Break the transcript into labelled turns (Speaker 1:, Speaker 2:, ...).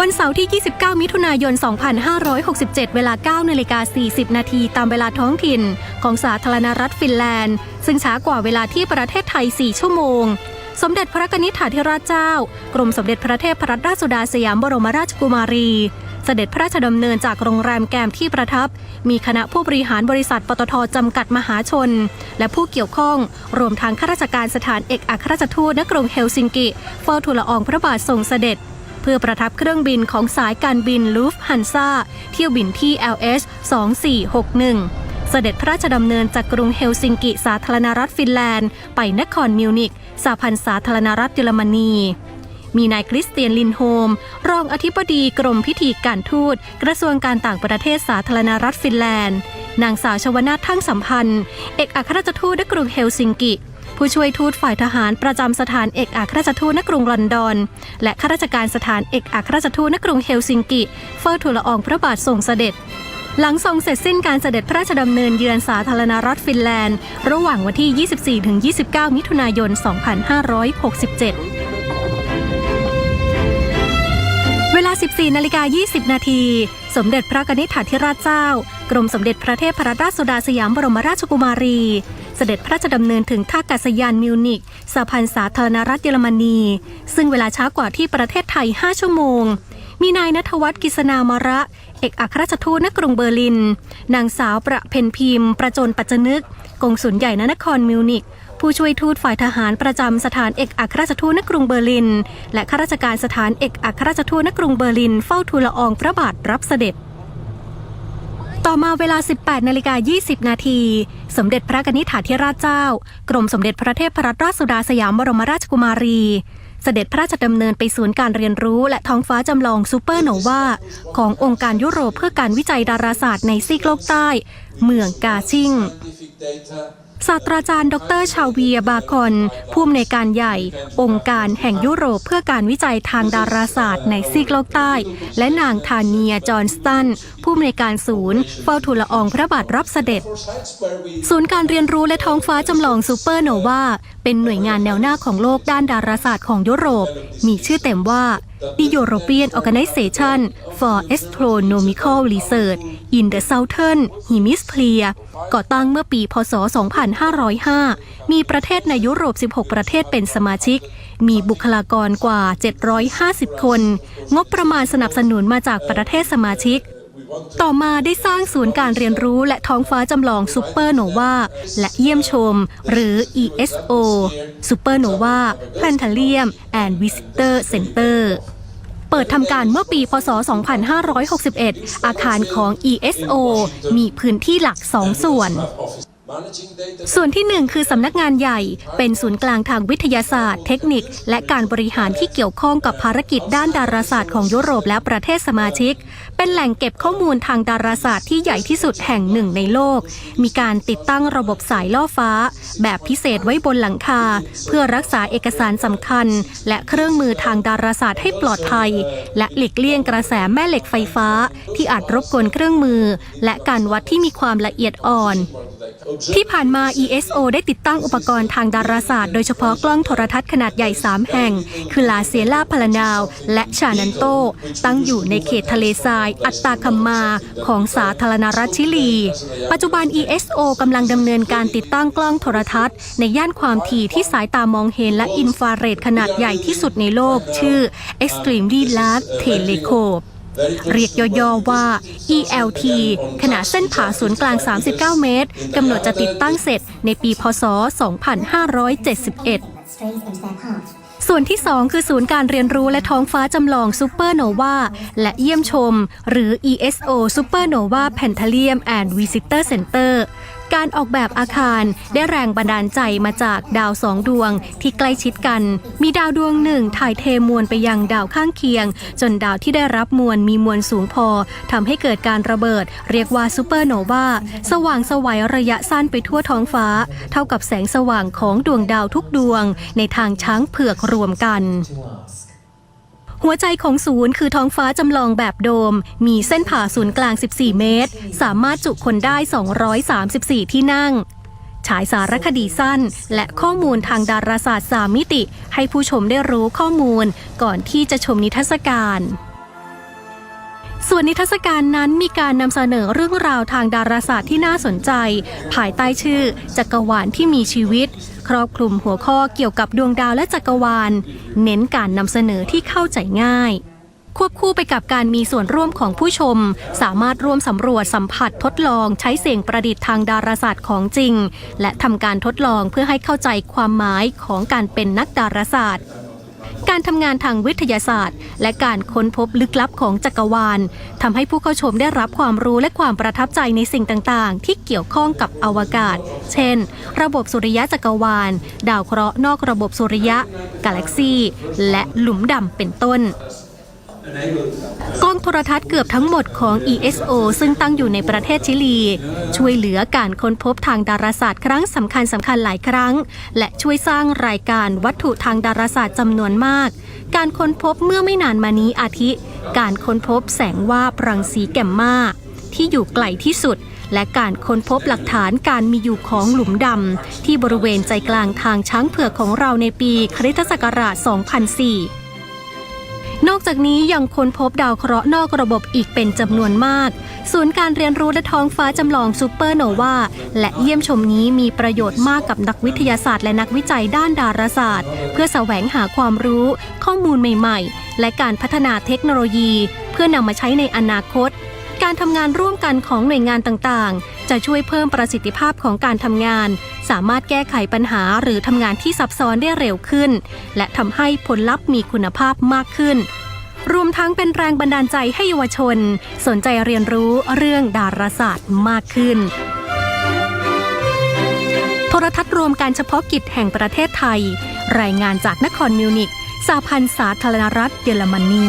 Speaker 1: วันเสาร์ที่ 29 มิถุนายน 2567 เวลา 9นาฬิกา40 นาทีตามเวลาท้องถิ่น ของสาธารณรัฐฟินแลนด์ ซึ่งช้ากว่าเวลาที่ประเทศไทย 4 ชั่วโมง สมเด็จพระกนิษฐาธิราชเจ้า กรมสมเด็จพระเทพรัตนราชสุดาสยามบรมราชกุมารีเสด็จพระราชดำเนินจากโรงแรมแกมที่ประทับ มีคณะผู้บริหารบริษัทปตทจำกัดมหาชน และผู้เกี่ยวข้อง รวมทั้งข้าราชการสถานเอกอัครราชทูตณกรุงเฮลซิงกิ เฝ้าทูลละอองพระบาททรงเสด็จ เพื่อประทับเครื่องบินของสายการบินลูฟฮันซาเที่ยวบินที่ LS 2461 เสด็จพระราชดำเนินจากกรุงเฮลซิงกิสาธารณรัฐฟินแลนด์ ไปนครมิวนิกสหพันธ์สาธารณรัฐเยอรมนีมีนายคริสเตียนลินโฮม รองอธิบดีกรมพิธีการทูต กระทรวงการต่างประเทศสาธารณรัฐฟินแลนด์ นางสาวชวนาทั้งสัมพันธ์ เอกอัครราชทูตณกรุงเฮลซิงกิ ผู้ช่วยทูตฝ่ายทหารประจำสถานเอกอัครราชทูตณกรุงลอนดอน และข้าราชการสถานเอกอัครราชทูตณกรุงเฮลซิงกิเฝ้าทูลละอองพระบาททรงเสด็จหลังทรงเสร็จสิ้นการเสด็จพระราชดำเนินเยือนสาธารณรัฐฟินแลนด์ ระหว่างวันที่ 24-29 มิถุนายน 2567 เวลา 14นาฬิกา20 นาที สมเด็จพระกนิษฐาธิราชเจ้า กรมสมเด็จพระเทพรัตนราชสุดาสยามบรมราชกุมารี เสด็จพระราชดำเนินถึงท่ากาศยานมิวนิกสหพันธ์สาธารณรัฐเยอรมนี ซึ่งเวลาช้ากว่าที่ประเทศไทย 5 ชั่วโมง มีนายนทวัฒน์กิษณามระ เอกอัครราชทูตณกรุงเบอร์ลิน นางสาวประเพนพิมพ์ ประจนปัจจนึก กงสุลใหญ่ณนครมิวนิกผู้ช่วยทูตฝ่ายทหารประจำสถานเอกอัครราชทูตณกรุงเบอร์ลิน และข้าราชการสถานเอกอัครราชทูตณกรุงเบอร์ลิน เฝ้าทูลละอองพระบาทรับเสด็จ ต่อมาเวลา 18นาฬิกา20 นาที สมเด็จพระกนิษฐาธิราชเจ้า กรมสมเด็จพระเทพรัตนราชสุดาสยามบรมราชกุมารี เสด็จพระราชดำเนินไปศูนย์การเรียนรู้และท้องฟ้าจำลองซูเปอร์โนวาขององค์การยุโรปเพื่อการวิจัยดาราศาสตร์ในซีกโลกใต้ เมืองกาชิง ศาสตราจารย์ ดร ชาเวียบาคอนผู้อำนวยการใหญ่ องค์การแห่งยุโรปเพื่อการวิจัยทางดาราศาสตร์ในซีกโลกใต้ และนางทาเนียจอห์นสตัน ผู้อำนวยการศูนย์เฝ้าทูลอองพระบาทรับเสด็จ ศูนย์การเรียนรู้และท้องฟ้าจำลองซูเปอร์โนวาเป็นหน่วยงานแนวหน้าของโลกด้านดาราศาสตร์ของยุโรป มีชื่อเต็มว่า The European Organization for Astronomical Research in the Southern Hemisphere ก่อตั้งเมื่อปีพศ 2505 มีประเทศในยุโรป 16 ประเทศเป็นสมาชิก มีบุคลากรกว่า 750 คน งบประมาณสนับสนุนมาจากประเทศสมาชิก ต่อมาได้สร้างศูนย์การเรียนรู้และท้องฟ้าจำลองซูเปอร์โนวาและเยี่ยมชม หรือ ESO Supernova Planetarium and Visitor Center เปิดทำการเมื่อปี พศ 2561 อาคารของ ESO มีพื้นที่หลักสองส่วน ส่วนที่หนึ่งคือสำนักงานใหญ่ เป็นศูนย์กลางทางวิทยาศาสตร์ เทคนิค และการบริหารที่เกี่ยวข้องกับภารกิจด้านดาราศาสตร์ของยุโรปและประเทศสมาชิก เป็นแหล่งเก็บข้อมูลทางดาราศาสตร์ที่ใหญ่ที่สุดแห่งหนึ่งในโลก มีการติดตั้งระบบสายล่อฟ้า แบบพิเศษไว้บนหลังคา เพื่อรักษาเอกสารสำคัญ และเครื่องมือทางดาราศาสตร์ให้ปลอดภัย และหลีกเลี่ยงกระแสแม่เหล็กไฟฟ้า ที่อาจรบกวนเครื่องมือ และการวัดที่มีความละเอียดอ่อน ที่ผ่านมา ESO ได้ติดตั้งอุปกรณ์ทางดาราศาสตร์โดยเฉพาะกล้องโทรทัศน์ขนาดใหญ่ 3 แห่ง คือลาเซียลาพลานาว และชานันโต ตั้งอยู่ในเขตทะเลทราย อัตตาคัมมาของสาธารณรัฐชิลี ปัจจุบัน ESO กำลังดำเนินการติดตั้งกล้องโทรทัศน์ ในย่านความถี่ที่สายตามองเห็นและอินฟราเรดขนาดใหญ่ที่สุดในโลก ชื่อ Extremely Large Telescope เรียกย่อๆว่า ELT ขนาดเส้นผ่าศูนย์กลาง 39 เมตรกำหนดจะติดตั้งเสร็จในปีพศ 2571ส่วนที่ 2 คือศูนย์การเรียนรู้และท้องฟ้าจำลองซูเปอร์โนวาและเยี่ยมชม หรือ ESO Supernova p a n t a l i u m and Visitor Center การออกแบบอาคารได้แรงบันดาลใจมาจากดาวสองดวงที่ใกล้ชิดกัน มีดาวดวงหนึ่งถ่ายเทมวลไปยังดาวข้างเคียง จนดาวที่ได้รับมวลมีมวลสูงพอทำให้เกิดการระเบิด เรียกว่าซูเปอร์โนวาสว่างสวัยระยะสั้นไปทั่วท้องฟ้า เท่ากับแสงสว่างของดวงดาวทุกดวง ในทางช้างเผือกรวมกัน หัวใจของศูนย์คือท้องฟ้าจำลองแบบโดม มีเส้นผ่าศูนย์กลาง 14 เมตร สามารถจุคนได้ 234 ที่นั่ง ฉายสารคดีสั้น และข้อมูลทางดาราศาสตร์3มิติ ให้ผู้ชมได้รู้ข้อมูลก่อนที่จะชมนิทรรศการส่วนนิทรรศการนั้นมีการนำเสนอเรื่องราวทางดาราศาสตร์ที่น่าสนใจ ภายใต้ชื่อ จักรวาลที่มีชีวิต รอบคลุมหัวข้อเกี่ยวกับดวงดาวและจักรวาล เน้นการนำเสนอที่เข้าใจง่าย ควบคู่ไปกับการมีส่วนร่วมของผู้ชม สามารถร่วมสำรวจสัมผัสทดลองใช้เสียงประดิษฐ์ทางดาราศาสตร์ของจริง และทำการทดลองเพื่อให้เข้าใจความหมายของการเป็นนักดาราศาสตร์ การทำงานทางวิทยาศาสตร์ และการค้นพบลึกลับของจักรวาลทำให้ผู้เข้าชมได้รับความรู้และความประทับใจในสิ่งต่างๆ ที่เกี่ยวข้องกับอวกาศ เช่น ระบบสุริยะจักรวาล ดาวเคราะห์นอกระบบสุริยะ กาแล็กซีและหลุมดำเป็นต้น กล้องโทรทัศน์เกือบทั้งหมดของ ESO ซึ่งตั้งอยู่ในประเทศชิลี ช่วยเหลือการค้นพบทางดาราศาสตร์ครั้งสำคัญสำคัญหลายครั้ง และช่วยสร้างรายการวัตถุทางดาราศาสตร์จำนวนมาก การค้นพบเมื่อไม่นานมานี้อาทิ การค้นพบแสงวาบรังสีแกมมาที่อยู่ไกลที่สุด และการค้นพบหลักฐานการมีอยู่ของหลุมดำที่บริเวณใจกลางทางช้างเผือกของเราในปีคริสตศักราช 2004 นอกจากนี้ยังค้นพบดาวเคราะห์นอกระบบอีกเป็นจำนวนมาก ศูนย์การเรียนรู้และท้องฟ้าจำลองซูเปอร์โนวาและเยี่ยมชมนี้มีประโยชน์มากกับนักวิทยาศาสตร์และนักวิจัยด้านดาราศาสตร์ เพื่อแสวงหาความรู้ ข้อมูลใหม่ ๆ และการพัฒนาเทคโนโลยี เพื่อนำมาใช้ในอนาคต การทำงานร่วมกันของหน่วยงานต่างๆ จะช่วยเพิ่มประสิทธิภาพของการทำงาน สามารถแก้ไขปัญหาหรือทำงานที่ซับซ้อนได้เร็วขึ้น และทำให้ผลลัพธ์มีคุณภาพมากขึ้น รวมทั้งเป็นแรงบันดาลใจให้เยาวชน สนใจเรียนรู้เรื่องดาราศาสตร์มากขึ้นโทรทัศน์รวมการเฉพาะกิจแห่งประเทศไทย รายงานจากนครมิวนิกสาพันธ์สาธารณรัฐเยอรมนี